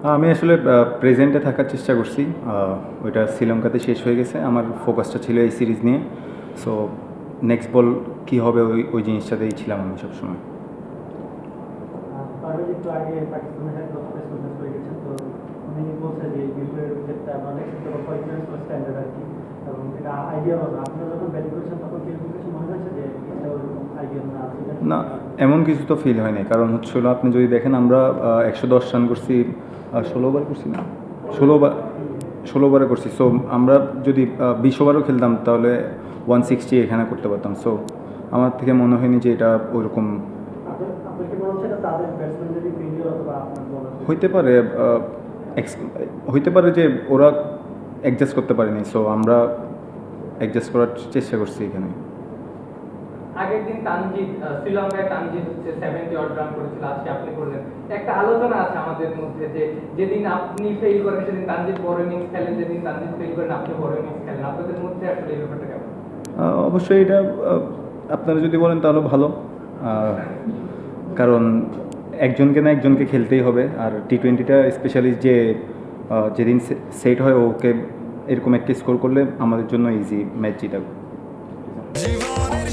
আমি আসলে প্রেজেন্টে থাকার চেষ্টা করছি। ওইটা শ্রীলঙ্কাতে শেষ হয়ে গেছে। আমার ফোকাসটা ছিল এই সিরিজ নিয়ে। সো নেক্সট বল কী হবে ওই ওই জিনিসটাতেই ছিলাম আমি সবসময়। মানে না এমন কিছু তো ফিল হয়নি কারণ হচ্ছিল আপনি যদি দেখেন আমরা একশো দশ রান করছি ষোলো ওভার করছি না? ষোলো ওভার ষোলো ওভারে করছি। সো আমরা যদি বিশ ওভারও খেলতাম, তাহলে ওয়ান সিক্সটি এখানে করতে পারতাম। সো আমার থেকে মনে হয়নি যে এটা বলার হইতে পারে হইতে পারে যে ওরা অ্যাডজাস্ট করতে পারেনি। সো আমরা অ্যাডজাস্ট করার চেষ্টা করছি এখানে। আগের দিন তানজিদ শ্রীলঙ্কায় তানজিদ হচ্ছে সেভেন্টি অড রান করেছিল আজকে আপনি করলেন। একটা আলোচনা আছে আমাদের মধ্যে যে যেদিন আপনি ফেল করেন সেদিন তানজিদ বড় ইনিংস খেলেন যেদিন তানজিদ ফেল করেন আপনি বড় ইনিংস খেলেন। আপনাদের মধ্যে আসলে এই ব্যাপারটা কেমন? অবশ্যই এটা আপনারা যদি বলেন তাহলে ভালো। কারণ একজনকে না একজনকে খেলতেই হবে। আর টি টোয়েন্টিটা স্পেশালি যে যেদিন সেট হয় ওকে এরকম একটা স্কোর করলে আমাদের জন্য ইজি ম্যাচ জিতা জীবনের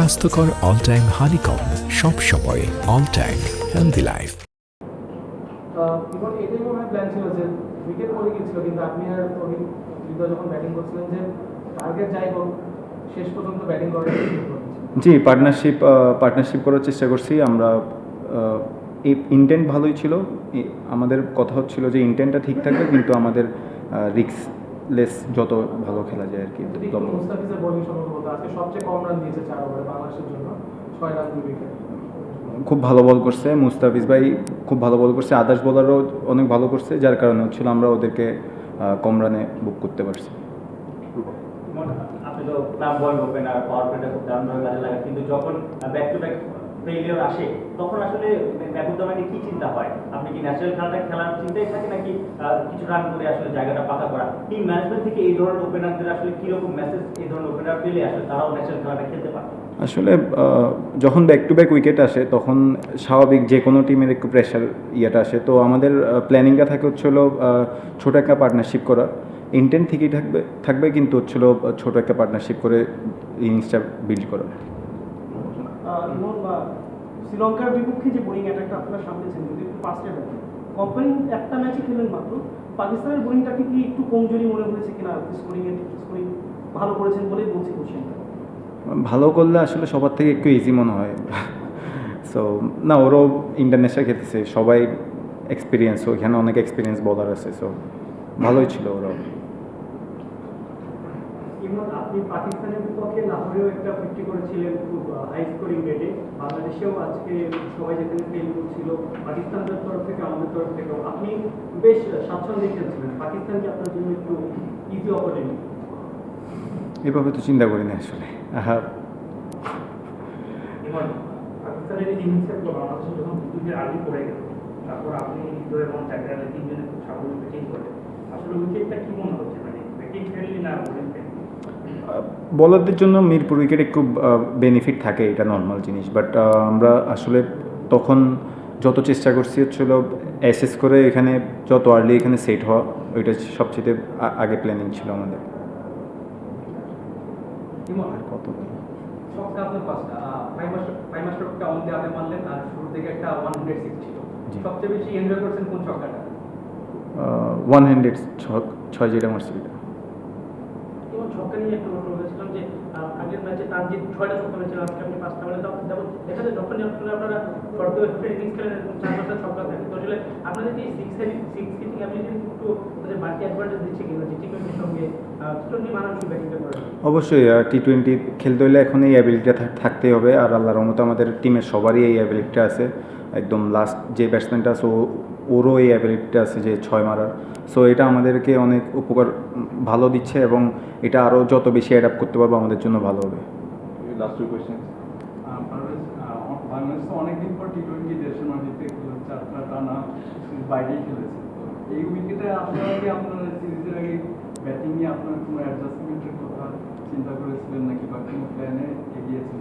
স্বাস্থ্যকর অল টাইম হানিকম সব সময় all time healthy life even এটাই প্ল্যান ছিল যে উইকেট পড়ে গিয়েছিল? কিন্তু আপনি আর অভিন হৃদয় যখন ব্যাটিং করছিলেন যে টার্গেট যাই হোক শেষ পর্যন্ত ব্যাটিং করার জি পার্টনারশিপ পার্টনারশিপ করার চেষ্টা করছি। আমরা এই ইন্টেন্ট ভালোই ছিল। আমাদের কথা হচ্ছিল যে ইন্টেন্টটা ঠিক থাকবে কিন্তু আমাদের রিক্সলেস যত ভালো খেলা যায় আর কি যদি একটু মুস্তাফিজের বোলিং সম্পর্কে বলতে আজকে সবচেয়ে কম রান দিয়েছে চার ওভারে বাংলাদেশের জন্য ছয় রান দুই উইকেট খুব ভালো বল করছে মুস্তাফিজ ভাই খুব ভালো বল করছে। আদার্স বোলারও অনেক ভালো করছে যার কারণে হচ্ছিল আমরা ওদেরকে কম রানে বুক করতে পারছি। আপনি তো ক্লাব বয় ওপেনার পাওয়ার প্লেটা খুব দারুণভাবে কাজে লাগে কিন্তু যখন ব্যাক টু ব্যাক ফেলিওর আসে, তখন আসলে ব্যাকুদ্দামাকে কি চিন্তা হয়? আপনি কি ন্যাচারাল খেলাটা খেলার চিন্তাই থাকে নাকি কিছু রান করে আসলে জায়গাটা পাকা করা? টিম ম্যানেজমেন্ট থেকে এই ধরনের ওপেনারদের আসলে কীরকম মেসেজ এই ধরনের ওপেনার পেলে আসলে তারাও ন্যাচারাল খেলাটা খেলতে পারে আসলে যখন ব্যাক টু ব্যাক উইকেট আসে, তখন স্বাভাবিক যে কোনো টিমের একটু প্রেশার ইয়েটা আসে। তো আমাদের প্ল্যানিংটা থাকে হচ্ছিল ছোট একটা পার্টনারশিপ করা ইন্টেন্ট থেকেই থাকবে থাকবে কিন্তু হচ্ছিল ছোট একটা পার্টনারশিপ করে ইনিংসটা বিল্ড করা বা শ্রীলঙ্কার বিপক্ষে যে বোলিং অ্যাটাকটা আপনারা সামনেছেন যদি একটু পাঁচটা ব্যাটে কোম্পানি একটা ম্যাচে খেলেন মাত্র। পাকিস্তানের বোলিংটাকে কি একটু কমজোরি মনে হয়েছে কিনা? স্কোরিং এর স্কোরিং ভালো করেছেন বলেই বলছি কোশ্চেনটা ভালো করলে আসলে সবার থেকে একটু ইজি মনে হয়। সো না, ওরও ইন্টারন্যাশনাল খেলতেছে, সবাই এক্সপিরিয়েন্স ওইখানে অনেক এক্সপিরিয়েন্স বলার আছে সো ভালোই ছিল ওরাও। ইমন আপনি পাকিস্তানের বিপক্ষে লাহোরেও একটা ফিফটি করেছিলেন খুব হাই স্কোরিং রেটে বাংলাদেশেও আজকে সবাই যেখানে ফেল করছিল পাকিস্তানের তরফ থেকে আমাদের তরফ থেকেও। আপনি বেশ স্বাচ্ছন্দ্যে খেলছিলেন। পাকিস্তান কি আপনার জন্য একটু ইজি অপরচুনিটি এভাবে তো চিন্তা করি না আসলে। পাকিস্তানের ইনিংসের পর বাংলাদেশ যখন উইকেট আর্লি পড়ে গেল তারপর আপনি এবং জায়গায় তিনজনে খুব স্বাভাবিক ব্যাটিং করে আসলে উইকেটটা কি মনে হচ্ছে মানে ব্যাটিং ফ্রেন্ডলি না বোলিং ফ্রেন্ডলি বলারদের জন্য মিরপুর উইকেটে খুব বেনিফিট থাকে এটা নর্মাল জিনিস। বাট আমরা আসলে তখন যত চেষ্টা করছি হচ্ছিল অ্যাসেস করে এখানে যত আর্লি এখানে সেট হওয়া ওইটা সবচেয়ে আগে প্ল্যানিং ছিল আমাদের। আর কত ওয়ান হান্ড্রেড সিক্স ছিল। জি। সবচেয়ে বেশি এনজয় করছেন কোন ছক্কাটা ওয়ান হান্ড্রেড ছয় যেটা মারছি ওইটা নিয়ে একটা যে আগের ম্যাচে ছয়টা মেরেছিল আজকে আপনি পাঁচটা মানে যেমন দেখা যায় যখনই আপনারা ইনিংস খেলেন এরকম চার পাঁচটা ছক্কা থাকে তো আসলে আপনাদের কি সিক্স সিক্স হিটিং অ্যাবিলিটি একটু ওদের বাড়তি অ্যাডভান্টেজ দিচ্ছে কিনা? যে টি টোয়েন্টির সঙ্গে অবশ্যই টি টোয়েন্টি খেলতে হলে এখন এই অ্যাবিলিটিটা থাকতেই হবে। আর আল্লাহর রহমতে আমাদের টিমের সবারই এই অ্যাবিলিটিটা আছে। একদম লাস্ট যে ব্যাটসম্যানটা আছে, ও- ওরও এই অ্যাবিলিটিটা আছে যে ছয় মারার। সো এটা আমাদেরকে অনেক উপকার ভালো দিচ্ছে এবং এটা আরও যত বেশি অ্যাডাপ্ট করতে পারব আমাদের জন্য ভালো হবে। লাস্ট কোয়েশ্চেন বাংলাদেশ অনেকদিন পর টি টোয়েন্টি দেশের মাটিতে চারটা টানা বাইরেই খেলেছে এই উইকেটে আসার আগে আপনারা সিরিজের আগে ব্যাটিং নিয়ে আপনার কোনো অ্যাডজাস্টমেন্টের কথা চিন্তা করেছিলেন নাকি বা কোনো প্ল্যানে এগিয়েছেন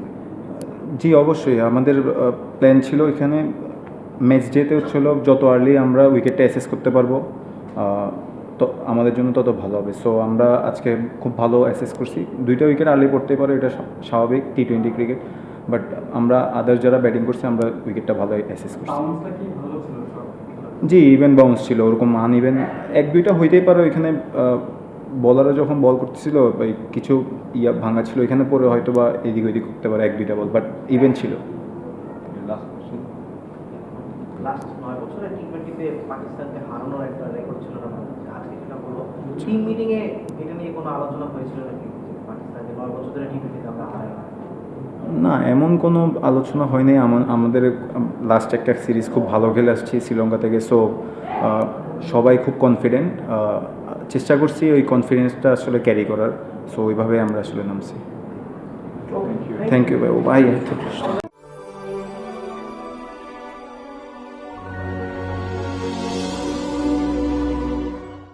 জি অবশ্যই। আমাদের প্ল্যান ছিল এখানে। ম্যাচ ডেতে হচ্ছিল যত আর্লি আমরা উইকেটটা অ্যাসেস করতে পারব তো আমাদের জন্য তত ভালো হবে। সো আমরা আজকে খুব ভালো অ্যাসেস করছি। দুইটা উইকেট আর্লি পড়তে পারে এটা স্বা- স্বাভাবিক টি টোয়েন্টি ক্রিকেট বাট আমরা আদার্স যারা ব্যাটিং করছি আমরা উইকেটটা ভালো অ্যাসেস করছি? জি ইভেন বাউন্স ছিল ওরকম আন ইভেন এক দুইটা হইতেই পারে ওইখানে বলাররা যখন বল করতেছিল কিছু ইয়া ভাঙা ছিল এখানে পরে হয়তো বা এদিক ওইদিক করতে পারে এক দুইটা বল বাট ইভেন ছিল। লাস্ট নয় বছরে টি টোয়েন্টিতে পাকিস্তানকে হারানোর একটা রেকর্ড ছিল না আজকে সেটা হলো টিম মিটিং এ এটা নিয়ে কোনো আলোচনা হয়েছিল নাকি? পাকিস্তানকে নয় বছর ধরে টি টোয়েন্টিতে আমরা হারাই না। না এমন কোনো আলোচনা হয়নি। আমাদের লাস্ট একটা সিরিজ খুব ভালো খেলে আসছি শ্রীলঙ্কা থেকে। সো সবাই খুব কনফিডেন্ট চেষ্টা করছি ওই কনফিডেন্সটা আসলে ক্যারি করার। সো ওইভাবে আমরা আসলে নামছি। থ্যাংক ইউ ভাই ও ভাই